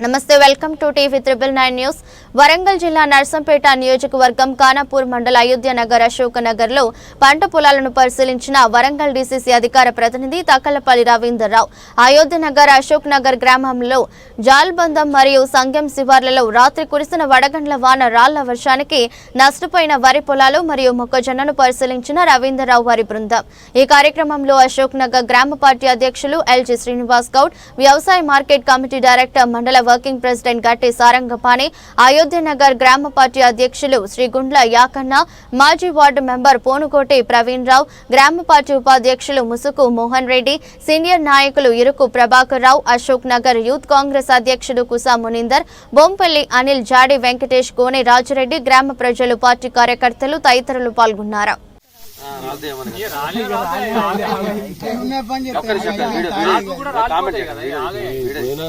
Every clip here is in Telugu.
నమస్తే welcome to TV triple nine news. Warangal జిల్లా నర్సంపేట నియోజకవర్గం ఖానాపూర్ మండల అయోధ్య నగర్ అశోక్ నగర్లో పంట పొలాలను పరిశీలించిన వరంగల్ డీసీసీ అధికార ప్రతినిధి తకలపల్లి రవీందర్రావు అయోధ్య నగర్ అశోక్ నగర్ గ్రామంలో జాల్బందం మరియు సంగం శివార్లలో రాత్రి కురిసిన వడగండ్ల వాన రాళ్ళ వర్షానికి నష్టపోయిన వరి పొలాలు మరియు మొక్కజొన్నను పరిశీలించిన రవీందర్రావు వారి బృందం. ఈ కార్యక్రమంలో అశోక్ నగర్ గ్రామ పార్టీ అధ్యక్షులు ఎల్జీ శ్రీనివాస్ గౌడ్ వ్యవసాయ మార్కెట్ కమిటీ డైరెక్టర్ మండల వర్కింగ్ ప్రెసిడెంట్ గట్టి సారంగపాణి అయోధ్య నగర్ గ్రామ పార్టీ అధ్యక్షులు శ్రీ గుండ్ల యాకన్న మాజీ వార్డు మెంబర్ పోనుకోటి ప్రవీణ్ రావు గ్రామ పార్టీ ఉపాధ్యక్షులు ముసుకు మోహన్ రెడ్డి సీనియర్ నాయకులు ఇరుకు ప్రభాకర్ రావు అశోక్ నగర్ యూత్ కాంగ్రెస్ అధ్యక్షుడు కుసా మునిందర్ బొంపల్లి అనిల్ జాడి వెంకటేష్ కోనే రాజురెడ్డి గ్రామ ప్రజలు పార్టీ కార్యకర్తలు తదితరులు పాల్గొన్నారు.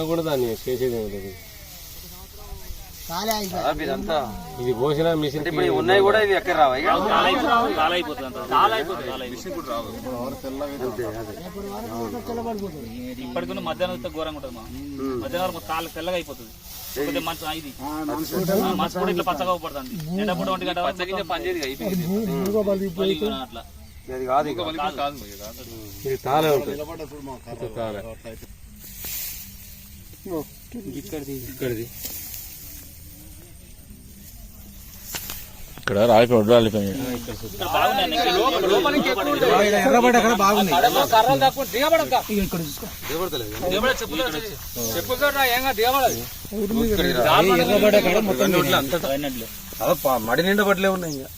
కూడా దాన్ని చేసేది ఇది పోసిన మిషన్ ఇప్పుడు ఉన్నాయి కూడా ఇవి ఎక్కడ రావా ఇక? ఇప్పటికీ మధ్యాహ్నం ఘోరంగా ఉంటుంది మా. మధ్యాహ్నం వరకు కాళ్ళు తెల్లగా అయిపోతుంది. ఇది. కూడా ఇట్లా పచ్చగా పడుతుంది ఒంటి గంట పచ్చగించే పనిచేది అట్లా. ఇది కాదు ఇక. ఇది తాలే ఉంటుంది. ఇది తాలే ఇక్కడిది ఇక్కడ ఇక్కడ బాగున్నాయి ఇంకా లోపల అక్కడ బాగుంది మడి నిండా పట్లే ఉన్నాయి ఇంకా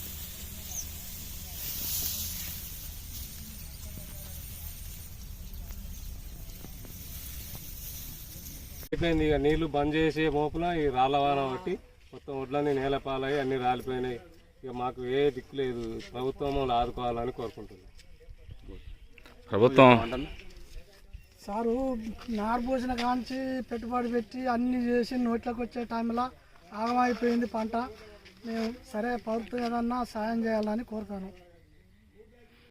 అయిపోయింది ఇక నీళ్ళు బంద్ చేసే మోపున ఈ రాళ్ళ వాన బట్టి మొత్తం ఒడ్లన్నీ నేల పాలయ్యి అన్ని రాలిపోయినాయి. ఇక మాకు ఏ దిక్కు లేదు. ప్రభుత్వం వాళ్ళు ఆదుకోవాలని కోరుకుంటున్నాం. ప్రభుత్వం. సారు నారు పోసిన కాంచి పెట్టుబడి పెట్టి అన్ని చేసి నోట్లోకి వచ్చే టైంలో ఆగమైపోయింది పంట. మేము సరే ప్రభుత్వం ఏదన్నా సాయం చేయాలని కోరుతాను.